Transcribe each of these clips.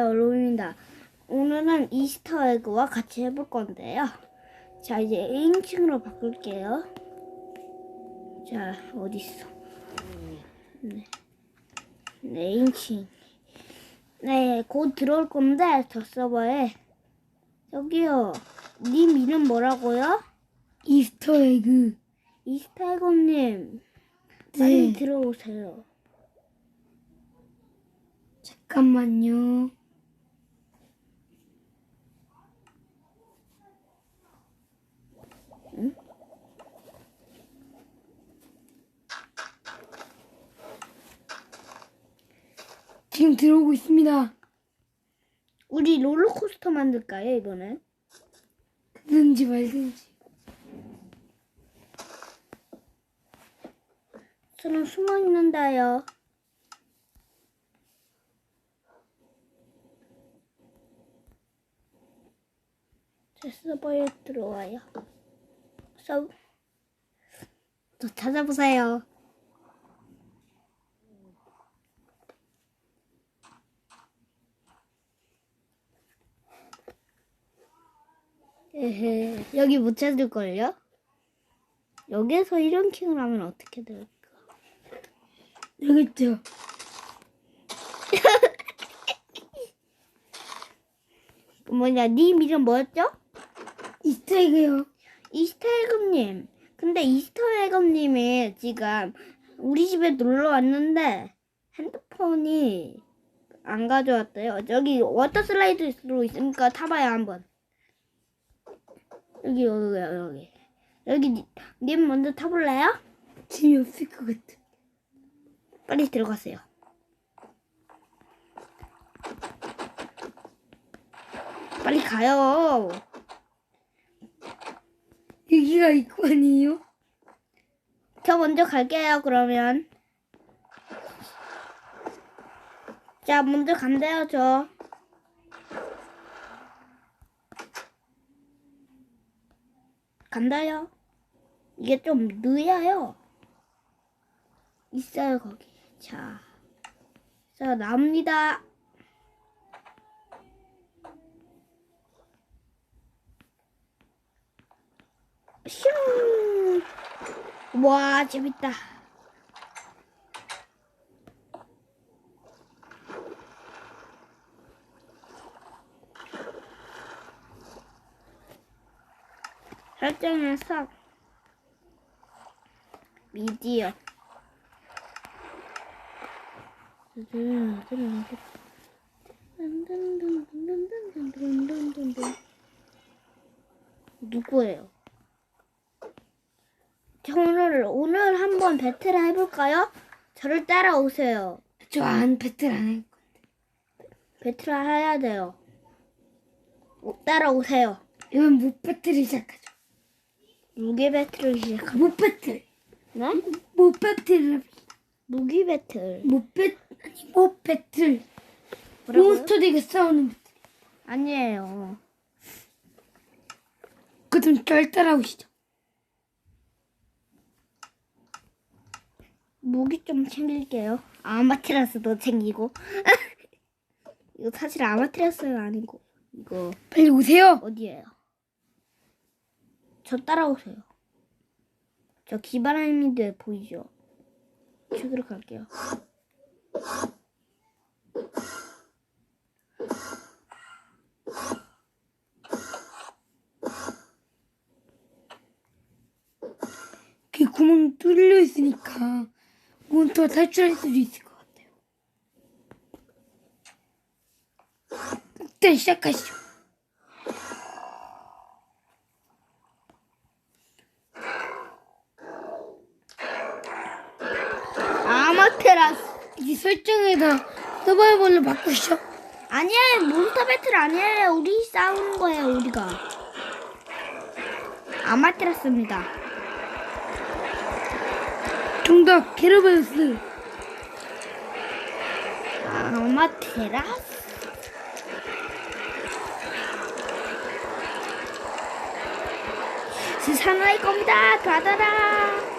여러분입니다. 오늘은 이스터 에그와 같이 해볼 건데요. 자, 이제 1인칭으로 바꿀게요. 자, 어딨어? 네. 네, 1인칭. 네, 곧 들어올 건데, 저 서버에. 저기요, 님 이름 뭐라고요? 이스터 에그. 이스터 에그님. 빨리 네. 들어오세요. 잠깐만요. 지금 들어오고 있습니다. 우리 롤러코스터 만들까요, 이번엔? 그든지 말든지. 저는 숨어 있는다요. 제 서버에 들어와요. 서, 저 찾아보세요. 에헤, 여기 못 찾을걸요? 여기에서 이런 킹을 하면 어떻게 될까? 여기 있죠. 뭐냐, 님 이름 뭐였죠? 이스터 에그요. 이스터에그님. 근데 이스터에그님이 지금 우리 집에 놀러 왔는데 핸드폰이 안 가져왔대요. 저기 워터 슬라이드로 있으니까 타봐요 한번. 여기 여기 여기 여기 니- 님 먼저 타볼래요? 짐이 없을 것 같아. 빨리 들어가세요. 빨리 가요. 여기가 입구 아니에요? 저 먼저 갈게요, 그러면. 자, 먼저 간대요, 저. 간다요. 이게 좀 느려요. 있어요, 거기. 자. 자, 나옵니다. 슝! 와, 재밌다. 설정에서 미디어. 누구예요? 자, 오늘 오늘 한번 배틀 해볼까요? 저를 따라오세요. 저 안 배틀 안 해. 배틀 해야 돼요. 오, 따라오세요. 이건 못 배틀을 시작하죠. 무기 배틀을 시작합니다. 못 배틀. 네? 못 배틀을. 무기 배틀. 못 배, 아니, 못 배틀. 뭐라고요? 몬스터들과 싸우는 배틀. 아니에요. 그럼 절 따라오시죠. 무기 좀 챙길게요. 아마테라스도 챙기고. 이거 사실 아마테라스는 아니고 이거 빨리 오세요. 어디예요? 저 따라오세요. 저 기바라님들 보이죠? 저기로 갈게요. 그 구멍 뚫려 있으니까 몬스터가 탈출할 수도 있을 것 같아요. 일단 시작하시죠. 아마테라스. 이제 설정에다 서바이벌로 바꾸시죠. 아니에요. 몬스터 배틀 아니에요. 우리 싸우는 거예요. 우리가. 아마테라스입니다. 정답 게르베우스. 아마테라스. 스산화일 겁니다. 받아라.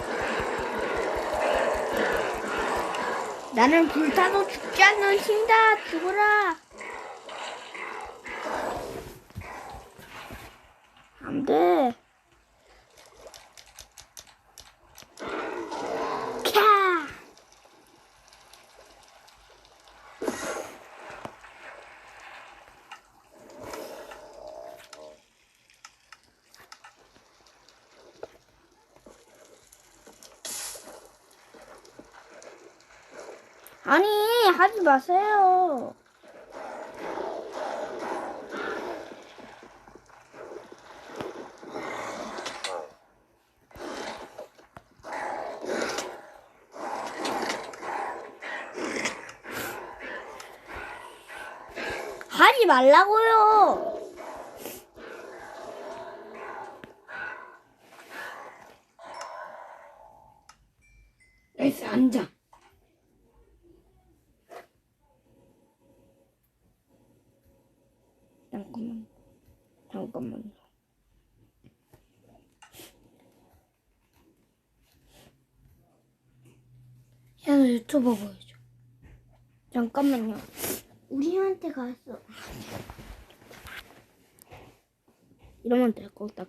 나는 불타도 죽지 않는 신다. 죽어라. 안돼. 아니, 하지 마세요. 하지 말라고요. 나이스 앉아. 잠깐만. 잠깐만. 야, 너 유튜버 보여줘. 잠깐만요. 우리한테 갔어. 이러면 될것 같다.